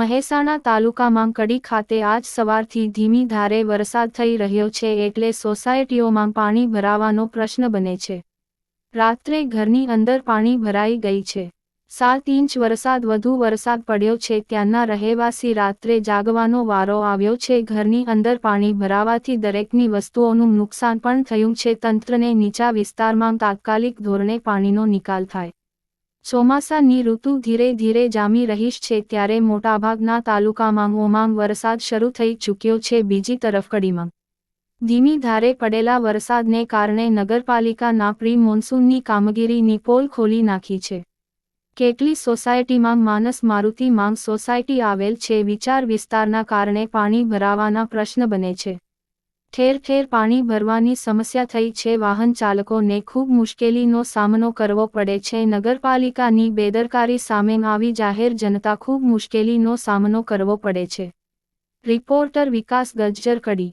મહેસાણા તાલુકામાં કડી ખાતે આજ સવારથી ધીમી ધારે વરસાદ થઈ રહ્યો છે એટલે સોસાયટીઓમાં પાણી ભરાવાનો પ્રશ્ન બને છે. રાત્રે ઘરની અંદર પાણી ભરાઈ ગઈ છે. સાત ઇંચ વરસાદ વધુ વરસાદ પડ્યો છે ત્યાંના રહેવાસી રાત્રે જાગવાનો વારો આવ્યો છે. ઘરની અંદર પાણી ભરાવાથી દરેકની વસ્તુઓનું નુકસાન પણ થયું છે. તંત્રને નીચા વિસ્તારમાં તાત્કાલિક ધોરણે પાણીનો નિકાલ થાય. ચોમાસાની ઋતુ ધીરે ધીરે જામી રહીશ છે ત્યારે મોટાભાગના તાલુકામાં ઓમાંગ વરસાદ શરૂ થઈ ચૂક્યો છે બીજી તરફ કડીમાં ધીમી ધારે પડેલા વરસાદને કારણે નગરપાલિકાના પ્રી મોન્સૂનની કામગીરીની પોલ ખોલી નાખી છે. કેટલી સોસાયટીમાં માનસ મારુતિ માંગ સોસાયટી આવેલ છે વિચાર વિસ્તારના કારણે પાણી ભરાવાના પ્રશ્ન બને છે. ઠેર ઠેર પાણી ભરવાની સમસ્યા થઈ છે. વાહન ચાલકોને ખૂબ મુશ્કેલીનો સામનો કરવો પડે છે. નગરપાલિકાની બેદરકારી સામે આવી જાહેર જનતા ખૂબ મુશ્કેલીનો સામનો કરવો પડે છે. રિપોર્ટર વિકાસ ગજ્જર કડી